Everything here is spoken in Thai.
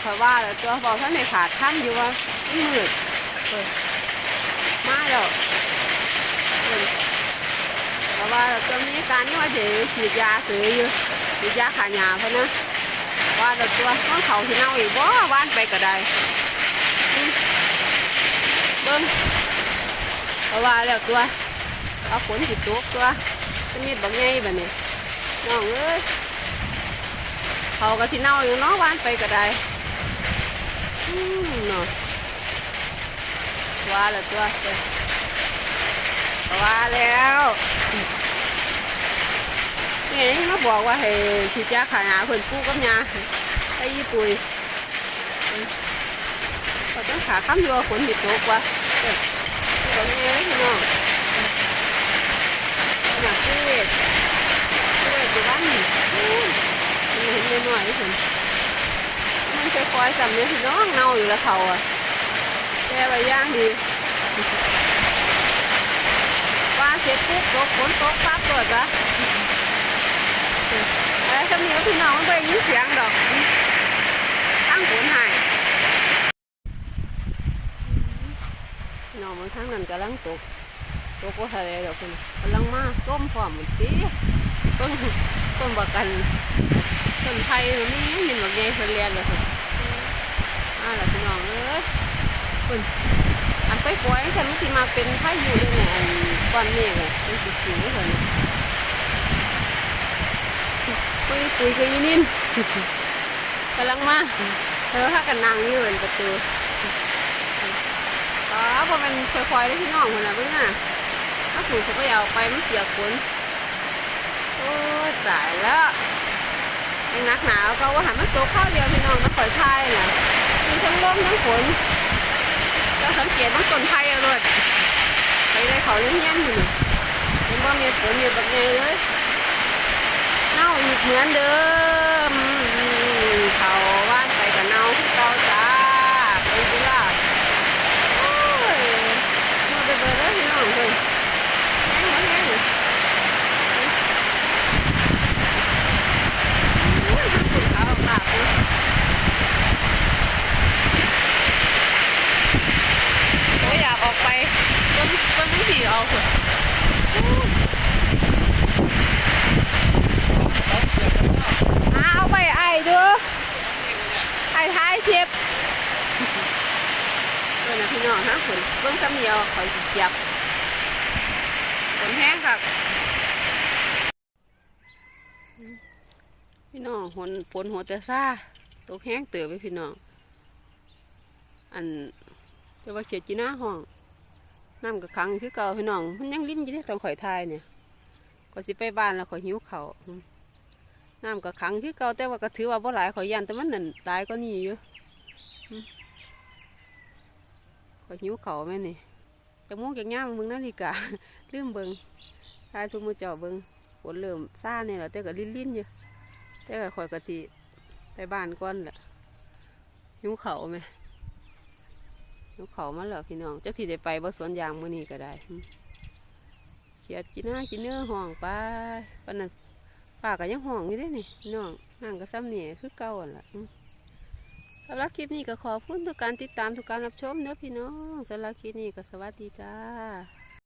เพราะว่าแล้วตัวบอกท่านในขาดท่านอยู่ว่ามืดมาแล้วเพราะว่าตัวมีการนี่ว่าจะฉีดยาซื้ออยู่ฉีดยาขายาเพราะนะว่าแล้วตัวต้องเขาที่เน่าอีกบ่ว่านไปก็ได้เบิ้งเพราะว่าแล้วตัวเอาฝนจิตตกตัวมีดบักใหญ่แบบนี้น้องเอ้ย เขาก็ที่เน่าอยู่เนาะวานไปก็ได้อืมเนาะว่าแล้วตัวเด้อว่าแล้วนี่มาบอกว่าให้ฉีดยาขายหาเพิ่นปลูกกับยาไอ้ยี่ปุยก็ต้องขาค้ำอยู่ว่าฝนหิตกว่าเด้อตรงนี้พี่น้องน่ะคือเวทคือเวทอยู่บ้านนี่อู้ยมันเห็นเล็กน้อยที่สุดมันค่อยๆจำเนี่ยพี่น้องเน่าอยู่แล้วเขาอะแก้ไปย่างดีว่าเสร็จปุ๊บตกฝนตกปั๊บเปิดละไอ้คำนี้ว่าพี่น้องมันไปยินเสียงดอกตั้งฝนหายน้องมันข้างนั้นกำลังตกตกว่าอะไรดอกคุณกำลังมาต้มพร้อมมันตีต้นต้นบักกัน ต้นไผ่มันมียินแบบไงเพิ่นเรียนเลยสิอ่าแล้วพี่น้องเอ้ยเพิ่นอันไปปล่อยฉันมันสิมาเป็นไผ่อยู่เลยเนี่ยอันก้อนเมฆเนี่ยเป็นสีสีเพิ่นปุยปุยก็ยีนินกำลังมาเธอพากันนั่งอยู่บนประตูอ๋อพอมันค่อยๆได้พี่น้องคนน่ะเพิ่งอะถ้าถูกเขาก็เอาไปมันเสียฝนโอ้ยตายแล้ว ยังนักหนาวก็ว่าหันมาตกข้าวเดียวพี่น้องมาข่อยไทยน่ะมีทั้งลมทั้งฝนก็สังเกตต้องต้นไผ่เอาเลยไปได้เขาเลี้ยงยันอยู่นี่เห็นว่ามีฝนอยู่แบบไงเลยเน่าอีกเหมือนเดิมเขาว่านไปกับเน่าที่เก่าจ้าเป็นกุหลาบโอ้ยมือไปเบิดเลยพี่น้องเลยแห้งมาแห้ง อุ้ยคุณขาออกปากเลยโอ้ยอยากออกไปต้นต้นที่เอาเถอะเอาไปไอ้ดูไอ้ท้ายเทียบเออนะพี่น้องฮะฝนเบิ่งซ้ำเดียวคอยสิเจียบฝนแห้งครับพี่น้องฝนฝนหัวแต่ซ่าตกแห้งเตือไปพี่น้อง อันจะว่าเขียดจีน่าห้อง น้ำกับขังคือเก่าพี่น้องมันยังลิ้นอยู่ที่ตองข่อยทายเนี่ยก็สิไปบ้านแล้วข่อยหิวเขาน้ำกับขังคือเก่าแต่ว่าก็ถือว่าบ่หลายข่อยยันแต่มันนั่นตายก็นี่อยู่อืมข่อยหิวเขาแม่นี่จะม่วงจะง่ามมึงนาฬิกาลืมเบิงทายทุกมือจาะเบิงฝนเริ่มซ่าเนี่ยแหละแต่ก็ลิ้นลิ้นอยู่แต่ก็ข่อยกะทิไปบ้านก่อนแหละหิวเขาไหม หิวเขามาแล้วพี่น้องจักที่ได้ไปบ่สวนยางมื้อนี้ก็ได้เขียดกินหน้ากินเนื้อห่องไปปนนั้นป้าก็ยังห่องอยู่ได้นี่พี่น้องนั่งก็ซ้ำเนี่คือเก่าล่ะสำหรับคลิปนี้ก็ขอบคุณทุกการติดตามทุกการรับชมเนื้อพี่น้องสำหรับคลิปนี้ก็สวัสดีจ้า